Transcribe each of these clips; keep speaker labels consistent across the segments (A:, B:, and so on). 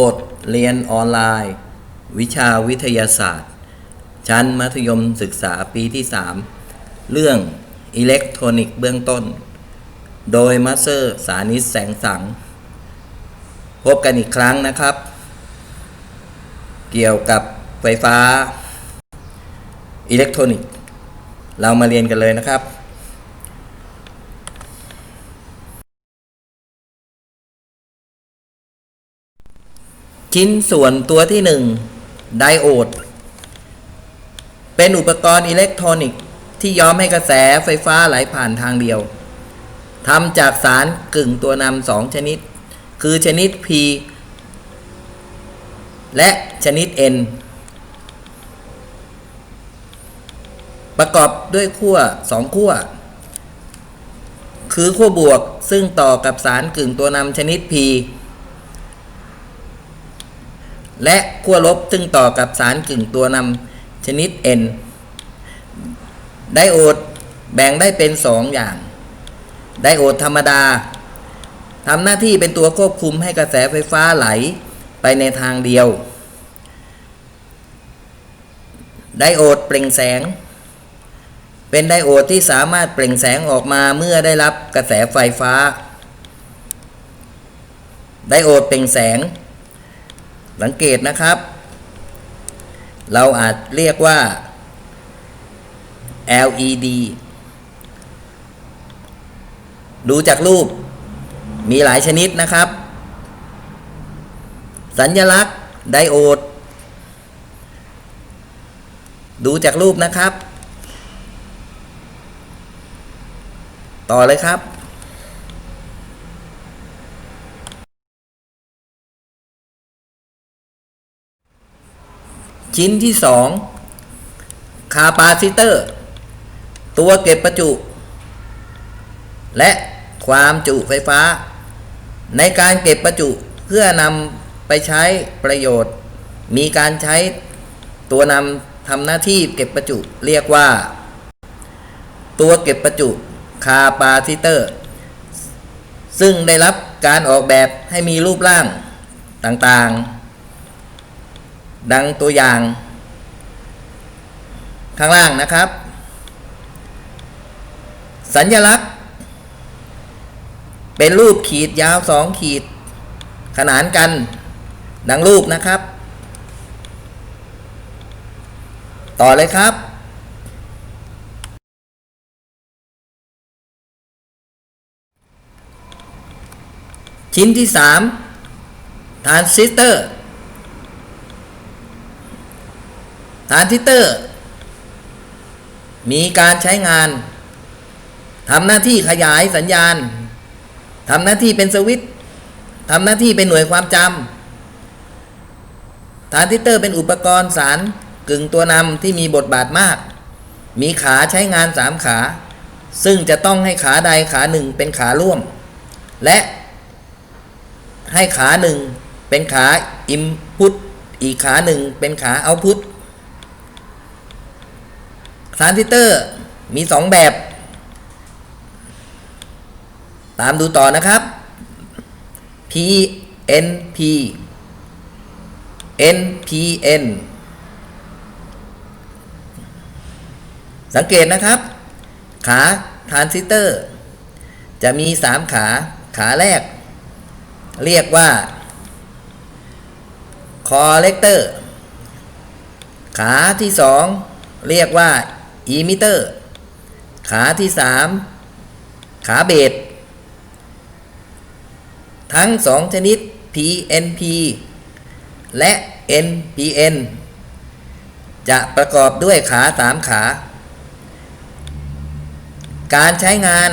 A: บทเรียนออนไลน์ วิชาวิทยาศาสตร์ ชั้นมัธยมศึกษาปีที่ 3 เรื่องอิเล็กทรอนิกส์เบื้องต้น โดยมาสเตอร์สานิตแสงสัง พบกันอีกครั้งนะครับ เกี่ยวกับไฟฟ้าอิเล็กทรอนิกส์ เรามาเรียนกันเลยนะครับ ชิ้นส่วนตัวที่หนึ่งไดโอด เป็นอุปกรณ์อิเล็กทรอนิกส์ที่ย้อมให้กระแสไฟฟ้าไหลผ่านทางเดียวทำจากสารกึ่งตัวนำสองชนิด คือชนิด P และชนิด N ประกอบด้วยขั้วสองขั้ว คือขั้วบวกซึ่งต่อกับสารกึ่งตัวนำชนิด P และขั้วลบซึ่งต่อกับสารกึ่งตัวนำชนิด N ไดโอดแบ่งได้เป็น 2 อย่าง ไดโอดธรรมดาทำหน้าที่เป็นตัวควบคุมให้กระแสไฟฟ้าไหลไปในทางเดียว ไดโอดเปล่งแสง เป็นไดโอดที่สามารถเปล่งแสงออกมาเมื่อได้รับกระแสไฟฟ้า ไดโอดเปล่งแสง สังเกตนะครับ เราอาจเรียกว่า LED ดูจากรูปมีหลายชนิดนะครับ สัญญลักษณ์ไดโอด ดูจากรูปนะครับ ต่อเลยครับ ชิ้นที่สองคาปาซิเตอร์ ตัวเก็บประจุ และความจุไฟฟ้า ในการเก็บประจุเพื่อนำไปใช้ประโยชน์ มีการใช้ตัวนำทำหน้าที่เก็บประจุเรียกว่า ตัวเก็บประจุคาปาซิเตอร์ ซึ่งได้รับการออกแบบให้มีรูปร่างต่างๆ ดังตัวอย่าง ข้างล่างนะครับ สัญญลักษณ์ เป็นรูปขีดยาวสองขีด ขนานกัน ดังรูปนะครับ ต่อเลยครับชิ้นที่สามทรานซิสเตอร์ ทรานซิเตอร์ มีการใช้งานทำหน้าที่ขยายสัญญาณทำหน้าที่เป็นสวิตทำหน้าที่เป็นหน่วยความจำทรานซิเตอร์เป็นอุปกรณ์สารกึ่งตัวนำที่มีบทบาทมาก มีขาใช้งานสามขา ซึ่งจะต้องให้ขาใดขาหนึ่งเป็นขาร่วม และให้ขาหนึ่งเป็นขาอิมพุตอีกขาหนึ่งเป็นขาเอาพุต ทรานซิสเตอร์มีสองแบบ ตามดูต่อนะครับ PNP NPN สังเกตนะครับ ขาทรานซิสเตอร์ จะมีสามขาขาแรก เรียกว่าคอเลกเตอร์ ขาที่สองเรียกว่า อีมิเตอร์ ขาที่สามขาเบสทั้งสองชนิด PNP และ NPN จะประกอบด้วยขาสามขา การใช้งาน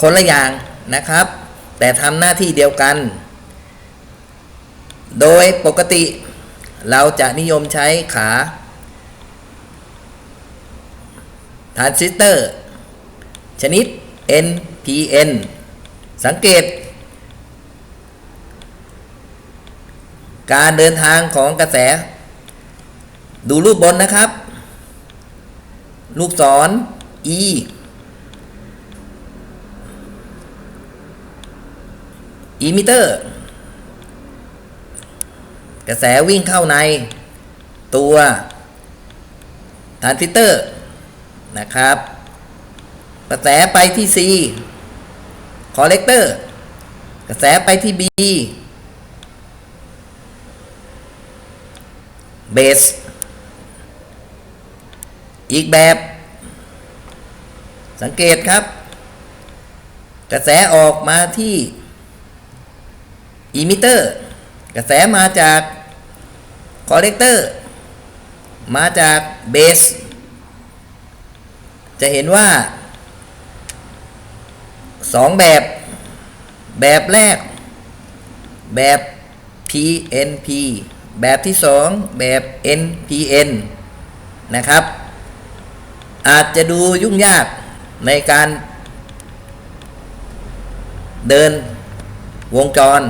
A: คนละอย่างนะครับ แต่ทำหน้าที่เดียวกัน โดยปกติ เราจะนิยมใช้ขาทรานซิสเตอร์ ชนิด NPN สังเกต การเดินทางของกระแส ดูรูปบนนะครับ ลูกศร E อิมิเตอร์ กระแสวิ่งเข้าในตัวทรานซิสเตอร์นะครับ กระแสไปที่ C คอเลกเตอร์ กระแสไปที่ B เบส อีกแบบ สังเกตครับ กระแสออกมาที่อิมิเตอร์ กระแสมาจากคอเลกเตอร์มาจากเบสจะเห็นว่าสองแบบ แบบแรก แบบ PNP แบบที่สองแบบ NPN นะครับ อาจจะดูยุ่งยากในการเดินวงจร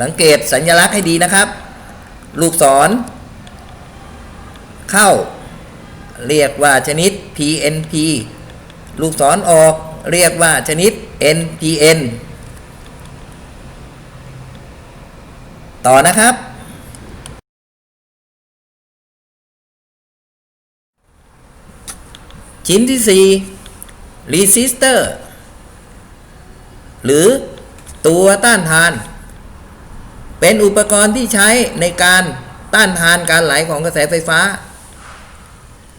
A: สังเกตสัญลักษณ์ให้ดีนะครับ ลูกศร เข้า เรียกว่าชนิด PNP ลูกศรออกเรียกว่าชนิด NPN ต่อนะครับ ชิ้นที่ 4 resistor หรือตัวต้านทาน เป็นอุปกรณ์ที่ใช้ในการต้านทานการไหลของกระแสไฟฟ้า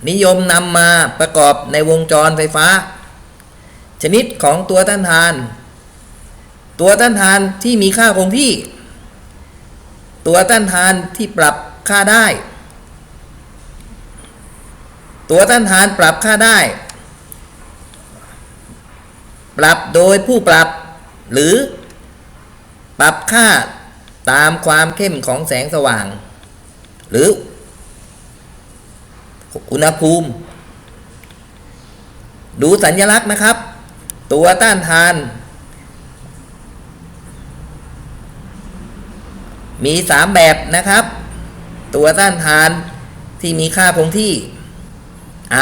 A: นิยมนำมาประกอบในวงจรไฟฟ้า ชนิดของตัวต้านทาน ตัวต้านทานที่มีค่าคงที่ ตัวต้านทานที่ปรับค่าได้ ตัวต้านทานปรับค่าได้ ปรับโดยผู้ปรับหรือปรับค่า ตามความเข้มของแสงสว่าง หรือ อุณหภูมิ ดูสัญลักษณ์นะครับ ตัวต้านทาน มี 3 แบบนะครับ ตัวต้านทานที่มีค่าคงที่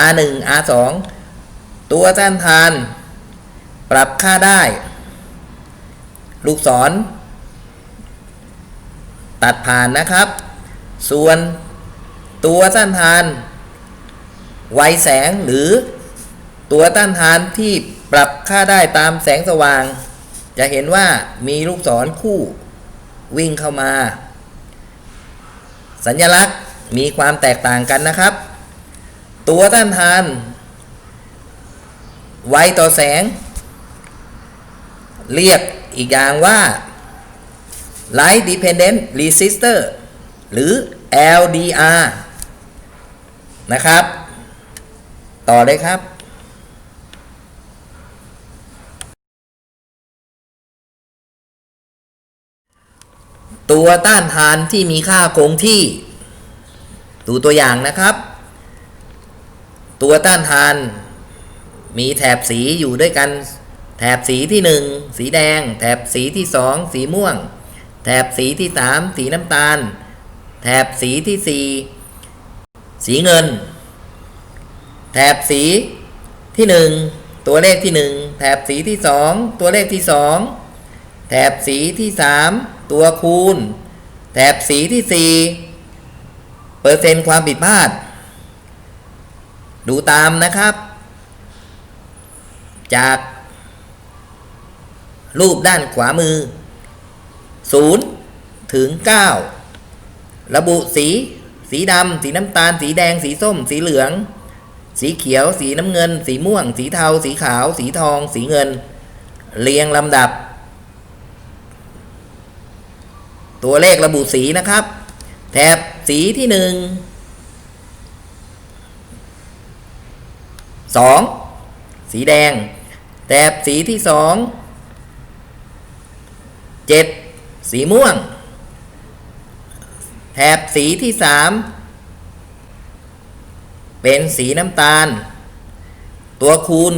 A: R1 R2 ตัวต้านทาน ปรับค่าได้ ลูกศร ตัดผ่านนะครับ ส่วนตัวต้านทานไวแสงหรือตัวต้านทานที่ปรับค่าได้ตามแสงสว่าง จะเห็นว่ามีลูกศรคู่วิ่งเข้ามา สัญลักษณ์มีความแตกต่างกันนะครับ ตัวต้านทาน ไวต่อแสง เรียกอีกอย่างว่า Light Dependent Resistor หรือ LDR นะครับ ต่อเลยครับตัวต้านทานที่มีค่าคงที่ ดูตัวอย่างนะครับ ตัวต้านทาน มีแถบสีอยู่ด้วยกัน แถบสีที่หนึ่งสีแดง แถบสีที่สองสีม่วง แถบสีที่สามสีน้ำตาล แถบสีที่สี่สีเงิน แถบสีที่หนึ่งตัวเลขที่หนึ่งแถบสีที่สองตัวเลขที่สองแถบสีที่สามตัวคูณ แถบสีที่สี่เปอร์เซ็นต์ความผิดพลาด ดูตามนะครับ จากรูปด้านขวามือ 0ถึง 9 ระบุสี สีดำ สีน้ำตาล สีแดง สีส้ม สีเหลือง สีเขียว สีน้ำเงิน สีม่วง สีเทา สีขาว สีทอง สีเงิน เรียงลำดับ ตัวเลขระบุสีนะครับ แถบสีที่หนึ่งสองสีแดง แถบสีที่สองเจ็ด สีม่วง แถบสีที่สามเป็นสีน้ำตาล ตัวคูณ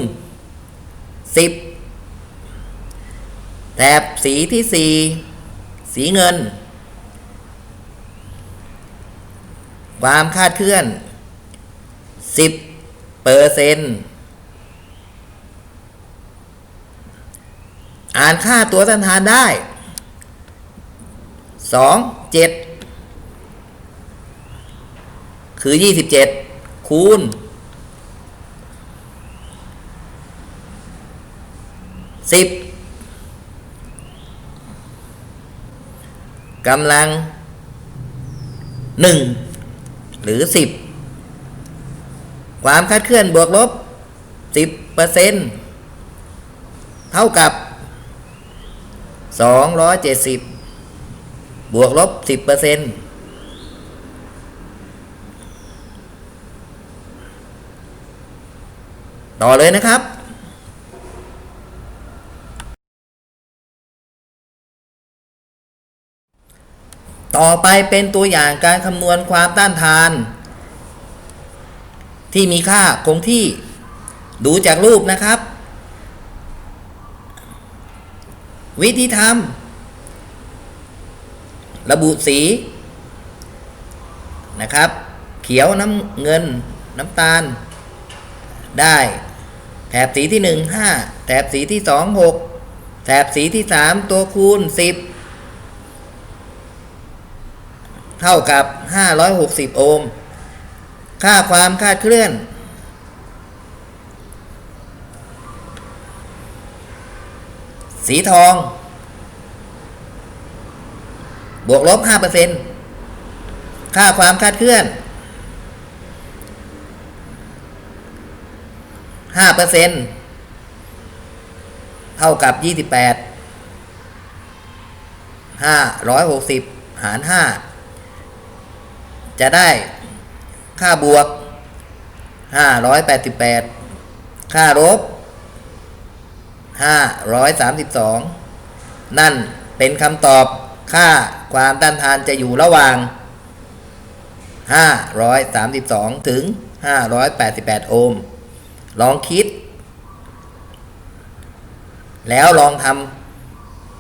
A: สิบแถบสีที่สี่สีเงิน ความคาดเคลื่อน10เปอร์เซนต์อ่านค่าตัวต้านทานได้ สองเจ็ดคือยี่สิบเจ็ดคูณสิบกำลังหนึ่งหรือสิบความคาดเคลื่อนบวกลบสิบเปอร์เซ็นต์เท่ากับสองร้อยเจ็ดสิบ บวกลบสิบเปอร์เซ็นต์ต่อเลยนะครับ ต่อไปเป็นตัวอย่างการคำนวณความต้านทาน ที่มีค่าคงที่ดูจากรูปนะครับ วิธีทำ ระบุสีนะครับ เขียวน้ำเงินน้ำตาล ได้ แถบสีที่หนึ่งห้าแถบสีที่สองหกแถบสีที่สามตัวคูณสิบเท่ากับ 560 โอห์มค่าความคาดเคลื่อน สีทอง บวกลบ5%ค่าความคาดเคลื่อน5%เท่ากับ28 560หาร5จะได้ค่าบวก588ค่าลบ532นั่นเป็นคำตอบ ค่าความต้านทานจะอยู่ระหว่าง 532 ถึง 588 โอห์ม ลองคิด แล้วลองท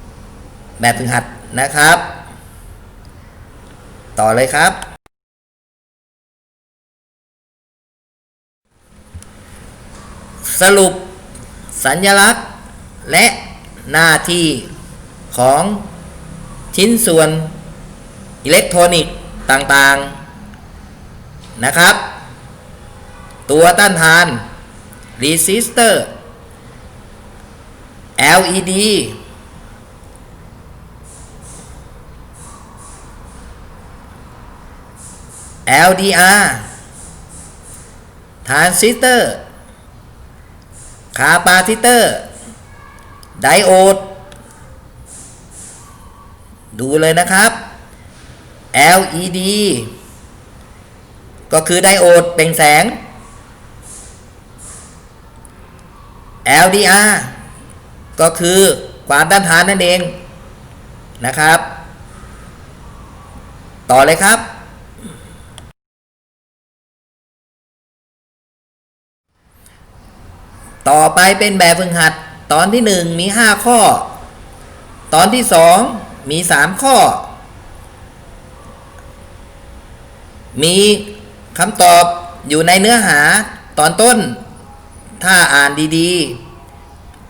A: ำแบบฝึกหัดนะครับ ต่อเลยครับ สรุปสัญลักษณ์และหน้าที่ของ ชิ้นส่วนอิเล็กทรอนิกส์ต่างๆนะครับ ตัวต้านทาน resistor LED LDR ทรานซิสเตอร์ คาปาซิเตอร์ ไดโอด ดูเลยนะครับ LED ก็คือไดโอดเปล่งแสง LDR ก็คือความต้านทานนั่นเองนะครับ ต่อเลยครับ ต่อไปเป็นแบบฝึกหัด ตอนที่หนึ่งมีห้าข้อ ตอนที่สอง มีสามข้อ มีคำตอบอยู่ในเนื้อหาตอนต้น ถ้าอ่านดี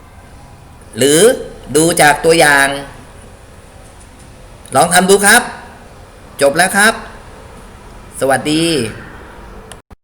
A: ๆ หรือดูจากตัวอย่าง ลองทำดูครับ จบแล้วครับ สวัสดี